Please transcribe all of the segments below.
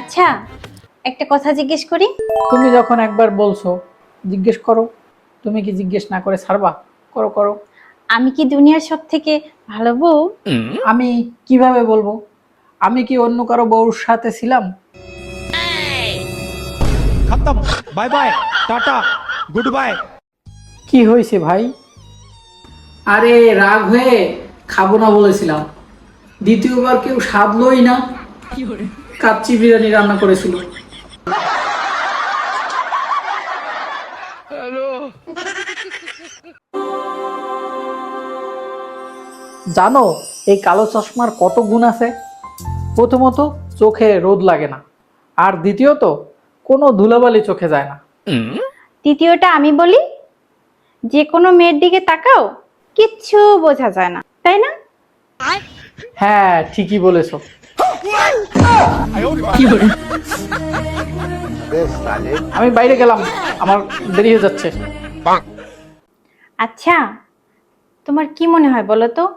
আচ্ছা একটা কথা জিজ্ঞেস করি। তুমি যখন একবার বলছো জিজ্ঞেস করো। তুমি কি জিজ্ঞেস না করে ছাড়বা? করো করো। আমি কি দুনিয়ার সব থেকে ভালো বউ? আমি কীভাবে বলব? আমি কি অন্য কারও বউর সাথে ছিলাম? খতম। Bye bye. Tata. Goodbye কি হয়েছে ভাই? আরে রাগ হয়ে খাব না বলেছিলাম। দ্বিতীয়বার কেউ সাধলোই না। কাচ্চি বিরিয়ানি রান্না করেছিল। জানো এই কালো চশমার কত গুণ আছে? প্রথমত চোখে রোদ লাগে না। আর দ্বিতীয়ত কোনো ধুলাবালি চোখে যায় না। তৃতীয়টা আমি বলি যে কোনো মেয়ের দিকে তাকাও কিচ্ছু বোঝা যায় না তাই না? হ্যাঁ ঠিকই বলেছ। আমি বাইরে গেলাম। আমার দেরি হয়ে যাচ্ছে। আচ্ছা তোমার কি মনে হয় বলো তো?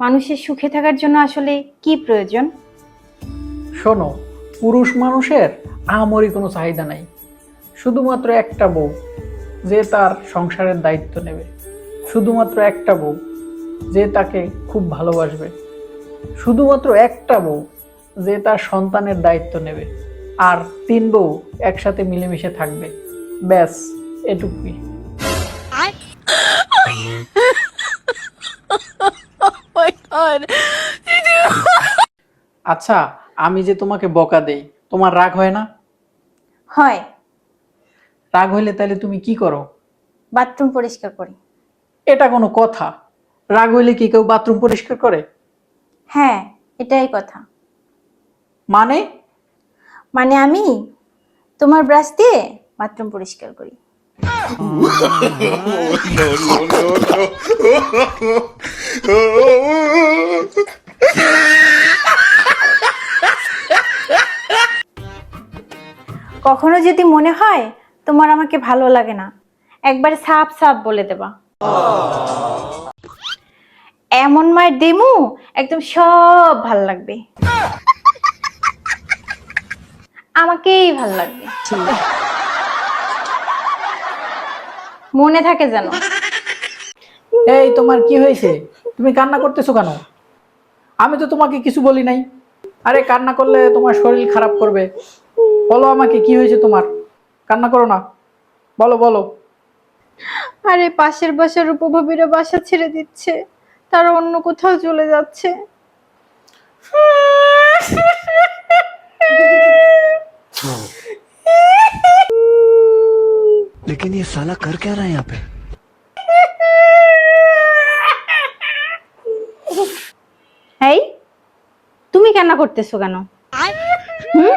মানুষের সুখে থাকার জন্য আসলে কি প্রয়োজন? শোনো পুরুষ মানুষের আহামরি কোনো চাহিদা নাই। শুধুমাত্র একটা বউ যে তার সংসারের দায়িত্ব নেবে। শুধুমাত্র একটা বউ যে তাকে খুব ভালোবাসবে। শুধুমাত্র একটা বউ যে তার সন্তানের দায়িত্ব নেবে। আর তিন বউ একসাথে মিলেমিশে থাকবে। ব্যাস এটুকুই। আচ্ছা আমি যে তোমাকে বকা দেই তোমার রাগ হয় না? হয়। রাগ হইলে তাহলে তুমি কি করো? বাথরুম পরিষ্কার করি। এটা কোনো কথা। রাগ হইলে কি কেউ বাথরুম পরিষ্কার করে? হ্যাঁ এটাই কথা। মানে? মানে আমি তোমার ব্রাশ দিয়ে বাথরুম পরিষ্কার করি। কখনো যদি মনে হয় তোমার আমাকে ভালো লাগে না, একবার সাপ সাপ বলে দেবা। এমন মায়ের দেমু একদম সব ভালো লাগবে। আমাকেই ভালো লাগবে। মনে থাকে যেন। এই তোমার কি হয়েছে? তুমি কান্না করতেছো কেন? আমি তো তোমাকে কিছু বলি নাই। আরে কান্না করলে তোমার শরীর খারাপ করবে। বলো আমাকে কি হয়েছে তোমার? কান্না করো না। বলো বলো। আরে পাশের বাসার উপভাবীরা বাসা ছেড়ে দিচ্ছে। তারা অন্য কোথাও চলে যাচ্ছে। लेकिन ये साला कर क्या रहा है यहाँ पे এই তুমি কান্না করতেছো কেন হুম?